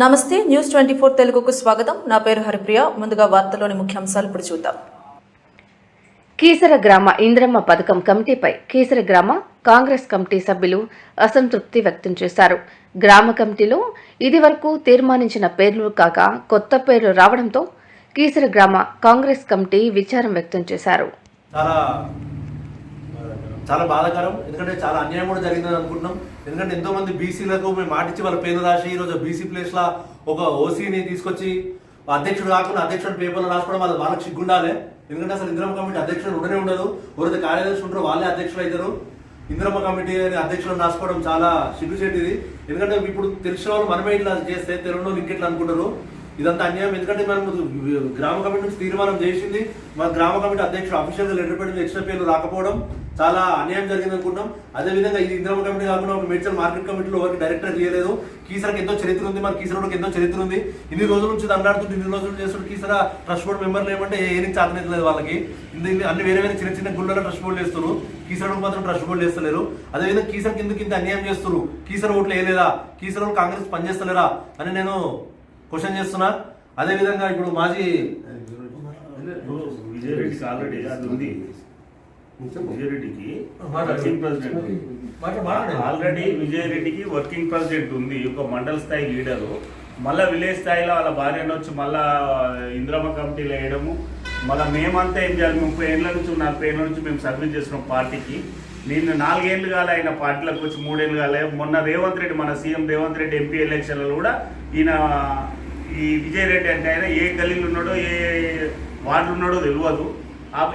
నమస్తే news twenty four తెలుగుకు స్వాగతం. నా పేరు హరిప్రియ. ముందుగా వార్తలోని ముఖ్యాంశాలు ఇప్పుడు చూద్దాం. కీసర గ్రామ ఇంద్రమ్మ పథకం కమిటీపై కీసర గ్రామ కాంగ్రెస్ కమిటీ సభ్యులు అసంతృప్తి వ్యక్తం చేశారు. గ్రామ కమిటీలో ఇదివరకు తీర్మానించిన పేర్లు కాక కొత్త పేర్లు రావడంతో కీసర గ్రామ కాంగ్రెస్ కమిటీ విచారం వ్యక్తం చేశారు. చాలా చాలా బాధాకరం. ఎందుకంటే చాలా అన్యాయం కూడా జరిగిందని అనుకుంటున్నాం. ఎందుకంటే ఎంతో మంది బీసీలకు మేము మాటిచ్చి వాళ్ళ పేరు రాసి ఈరోజు బీసీ ప్లేస్ లా ఒక ఓసీని తీసుకొచ్చి అధ్యక్షుడు కాకుండా అధ్యక్షుడు పేపర్లు రాసుకోవడం వాళ్ళ వాళ్ళకి సిగ్గుండాలి. ఎందుకంటే అసలు ఇంద్రమ కమిటీ అధ్యక్షుడు ఉండనే ఉండదు. ఎవరైతే కార్యదర్శి ఉంటారో వాళ్ళే అధ్యక్షులు అవుతారు. ఇంద్రమ కమిటీ అని అధ్యక్షులను రాసుకోవడం చాలా సిగ్గుచేటిది. ఎందుకంటే ఇప్పుడు తెలిసిన వాళ్ళు మనమే ఇట్లా చేస్తే తెలుగులో ఇంకెట్లా అనుకుంటారు? ఇదంతా అన్యాయం. ఎందుకంటే మనం గ్రామ కమిటీ నుంచి తీర్మానం చేసింది. మన గ్రామ కమిటీ అధ్యక్షుడు అఫీషియల్గా లెటర్ పెట్టిన ఎక్స్ట్రా పేర్లు రాకపోవడం చాలా అన్యాయం జరిగింది అనుకుంటాం అదే విధంగా ఇది ఇంద్రమ కమిటీ కాకుండా ఒక మేడ్చల్ మార్కెట్ కమిటీలో ఎవరికి డైరెక్టర్ చేయలేదు. కీసరకు ఎంతో చరిత్ర ఉంది. మన కీసరకు ఎంతో చరిత్ర ఉంది. ఇన్ని రోజుల నుంచి దండాడుతుంది ఇన్ని రోజులు చేస్తున్న కీసర ట్రస్ట్ బోర్డు మెంబర్లు ఏమంటే ఏ నుంచి లేదు వాళ్ళకి. అన్ని వేరే వేరే చిన్న చిన్న గుళ్ళలో ట్రస్ట్ బోర్డు వేస్తున్నారు కీసరకు మాత్రం ట్రస్ట్ బోర్డు చేస్తలేరు అదేవిధంగా కీసర కింద ఇంత అన్యాయం చేస్తున్నారు? కీసర ఓట్లు వేయలేదా? కీసర కాంగ్రెస్ పనిచేస్తలేరా? అని నేను క్వశ్చన్ చేస్తున్నా. అదే విధంగా ఇప్పుడు మాజీ విజయరెడ్డికి ఆల్రెడీ అది ఉంది. విజయరెడ్డికి. వర్కింగ్ ప్రెసిడెంట్ ఆల్రెడీ విజయరెడ్డికి వర్కింగ్ ప్రెసిడెంట్ ఉంది. ఒక మండల స్థాయి లీడరు. మళ్ళా విలేజ్ స్థాయిలో వాళ్ళ భార్యను వచ్చి మళ్ళా ఇంద్రమ్మ కమిటీలో వేయడము. మళ్ళీ మేమంతా ఏం చేయాలి? ముప్పై ఏళ్ళ నుంచి నలభై ఏళ్ళ నుంచి మేము సర్వీస్ చేస్తున్నాం పార్టీకి. నేను నాలుగేళ్ళు కాలే ఆయన పార్టీలకు వచ్చి మూడేళ్ళు కాలే. మొన్న రేవంత్ రెడ్డి మన సీఎం రేవంత్ రెడ్డి ఎంపీ ఎలక్షన్లలో కూడా ఈయన ఈ విజయరెడ్డి అంటే ఆయన ఏ గల్లీలు ఉన్నాడో ఏ వార్డులు ఉన్నాడో తెలియదు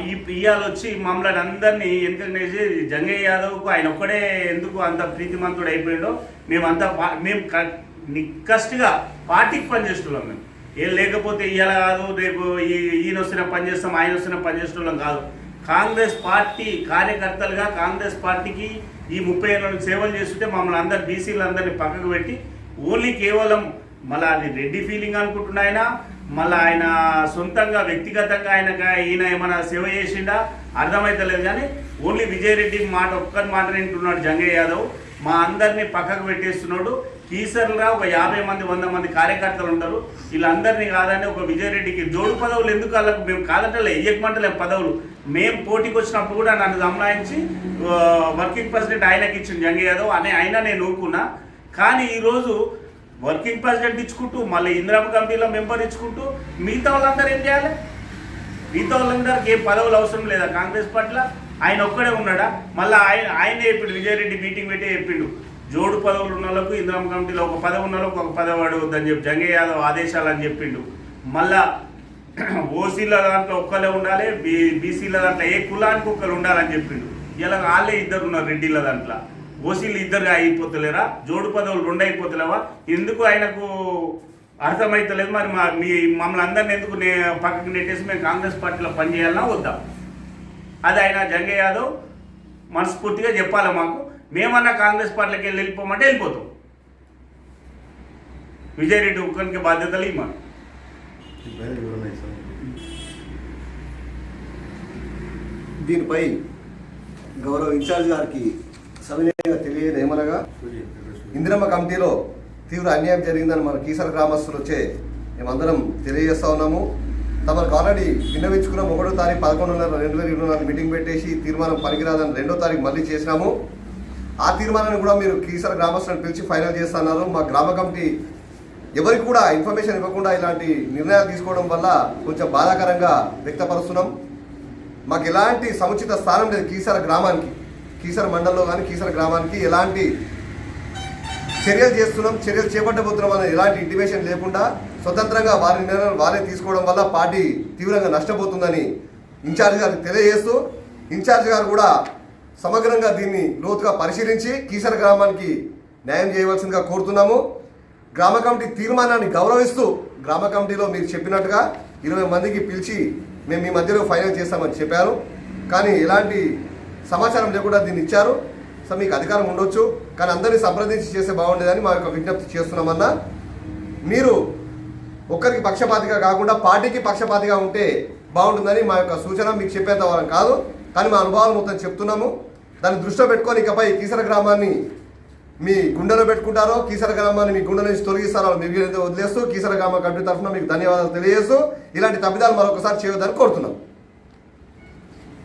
ఈ ఇయ్యాలు వచ్చి మమ్మల్ని అందరినీ ఎందుకంటే జంగయ్య యాదవ్కు ఆయన ఒక్కడే ఎందుకు అంత ప్రీతిమంతుడు అయిపోయాడో మేమంతా మేము క- నిక్కస్ట్గా పార్టీకి పనిచేస్తున్నాం మేము. ఏం లేకపోతే ఇవాళ కాదు రేపు ఈ- ఈయన వస్తున్న పని చేస్తాం ఆయన వస్తున్న పని చేస్తున్నాం కాదు. కాంగ్రెస్ పార్టీ కార్యకర్తలుగా కాంగ్రెస్ పార్టీకి ఈ ముప్పై ఏళ్ళ సేవలు చేస్తుంటే మమ్మల్ని అందరు బీసీలు అందరినీ పక్కకు పెట్టి ఓన్లీ కేవలం మళ్ళీ అది రెడ్డి ఫీలింగ్ అనుకుంటున్నా ఆయన? మళ్ళీ ఆయన సొంతంగా వ్యక్తిగతంగా ఆయన ఈయన ఏమైనా సేవ చేసిండా? అర్థమైతలేదు కానీ ఓన్లీ విజయరెడ్డి మాట ఒక్కరి మాట వింటున్నాడు జంగయ్య యాదవ్. మా అందరినీ పక్కకు పెట్టేస్తున్నాడు. కీసర్లుగా ఒక యాభై మంది వంద మంది కార్యకర్తలు ఉంటారు. వీళ్ళందరినీ కాదని ఒక విజయరెడ్డికి జోడు పదవులు ఎందుకు వాళ్ళకు మేము కాదటలే ఎయ్యకమంటలే పదవులు. మేము పోటీకి వచ్చినప్పుడు కూడా నన్ను గమనించి వర్కింగ్ ప్రెసిడెంట్ ఆయనకి ఇచ్చింది జంగయ్య యాదవ్. అనే అయినా నేను ఊరుకున్నా కానీ ఈరోజు వర్కింగ్ ప్రెసిడెంట్ ఇచ్చుకుంటూ మళ్ళీ ఇందిరామ కమిటీలో మెంబర్ ఇచ్చుకుంటూ మిగతా వాళ్ళందరూ ఏం చేయాలి? మిగతా వాళ్ళందరికీ ఏం పదవులు అవసరం లేదా? కాంగ్రెస్ పట్ల ఆయన ఒక్కడే ఉన్నాడా? మళ్ళీ ఆయన ఆయనే చెప్పిండు విజయరెడ్డి మీటింగ్ పెట్టి చెప్పిండు. జోడు పదవులు ఉన్న వాళ్ళకు ఇందిరామ కమిటీలో ఒక పదవి ఉన్న వాళ్ళకు ఒక పదవి అడగొద్దని చెప్పి జంగయ్య యాదవ్ ఆదేశాలు అని చెప్పిండు. మళ్ళా ఓసీల దాంట్లో ఒక్కలే ఉండాలి బీ బీసీల దాంట్లో ఏ కులానికి ఒక్కరు ఉండాలని చెప్పిండు. ఇలా వాళ్ళే ఇద్దరు ఉన్నారు రెడ్డిల దాంట్లో. ఓసీలు ఇద్దరు అయిపోతలేరా? జోడు పదవులు రెండు అయిపోతలేవా ఎందుకు ఆయనకు అర్థమైతలేదు మరి మా మీ మమ్మల్ని అందరిని ఎందుకు నే పక్కకు నెట్టేసి మేము కాంగ్రెస్ పార్టీలో పనిచేయాలన్నా వద్దా. అది ఆయన జంగయ్య యాదవ్ మనస్ఫూర్తిగా చెప్పాలి మాకు? మేమన్నా కాంగ్రెస్ పార్టీలకి వెళ్ళి వెళ్ళిపోమంటే వెళ్ళిపోతాం. విజయరెడ్డి ఒక్కరికి బాధ్యతలు ఇవ్వమని. దీనిపై గౌరవ ఇన్ఛార్జ్ గారికి సవినయంగా తెలియదు ఏమనగా? ఇందిరమ్మ కమిటీలో తీవ్ర అన్యాయం జరిగిందని మన కీసర గ్రామస్తులు వచ్చే మేమందరం తెలియజేస్తా ఉన్నాము. తమకు ఆల్రెడీ విన్నవించుకున్నాం ఒకటో తారీఖు పదకొండున్నర రెండు వేల ఇరవై నాలుగు మీటింగ్ పెట్టేసి తీర్మానం పనికిరాదని రెండో తారీఖు మళ్ళీ చేసినాము. ఆ తీర్మానాన్ని కూడా మీరు కీసర గ్రామస్తులను పిలిచి ఫైనల్ చేస్తున్నారు మా గ్రామ కమిటీ ఎవరికి కూడా ఇన్ఫర్మేషన్ ఇవ్వకుండా ఇలాంటి నిర్ణయాలు తీసుకోవడం వల్ల కొంచెం బాధాకరంగా వ్యక్తపరుస్తున్నాం. మాకు ఎలాంటి సముచిత స్థానం లేదు కీసర గ్రామానికి. కీసర మండలంలో కానీ కీసర గ్రామానికి ఎలాంటి చర్యలు చేస్తున్నాం చర్యలు చేపట్టబోతున్నాం అనే ఎలాంటి ఇంటిమేషన్ లేకుండా స్వతంత్రంగా వారి నిర్ణయాలు వారే తీసుకోవడం వల్ల పార్టీ తీవ్రంగా నష్టపోతుందని ఇన్ఛార్జ్ గారికి తెలియజేస్తూ ఇన్ఛార్జ్ గారు కూడా సమగ్రంగా దీన్ని లోతుగా పరిశీలించి కీసర గ్రామానికి న్యాయం చేయవలసిందిగా కోరుతున్నాము. గ్రామ కమిటీ తీర్మానాన్ని గౌరవిస్తూ గ్రామ కమిటీలో మీరు చెప్పినట్టుగా ఇరవై మందికి పిలిచి మేము మీ మధ్యలో ఫైనల్ చేస్తామని చెప్పారు. కానీ ఎలాంటి సమాచారం లేకుండా దీన్ని ఇచ్చారు. సో మీకు అధికారం ఉండొచ్చు కానీ అందరినీ సంప్రదించి చేస్తే బాగుండేదని మా యొక్క విజ్ఞప్తి చేస్తున్నామన్నా. మీరు ఒక్కరికి పక్షపాతిగా కాకుండా పార్టీకి పక్షపాతిగా ఉంటే బాగుంటుందని మా యొక్క సూచన మీకు చెప్పేంత వరం కాదు. కానీ మా అనుభవాలు మొత్తం చెప్తున్నాము. దాన్ని దృష్టిలో పెట్టుకొని ఇకపై కీసర గ్రామాన్ని మీ గుండెలో పెట్టుకుంటారో కీసర గ్రామాన్ని మీ గుండె నుంచి తొలగిస్తారో మీరు వదిలేస్తూ కీసర గ్రామ కమిటీ తరఫున మీకు ధన్యవాదాలు తెలియజేస్తూ ఇలాంటి తప్పిదాలు మరొకసారి చేయొద్దని కోరుతున్నాం.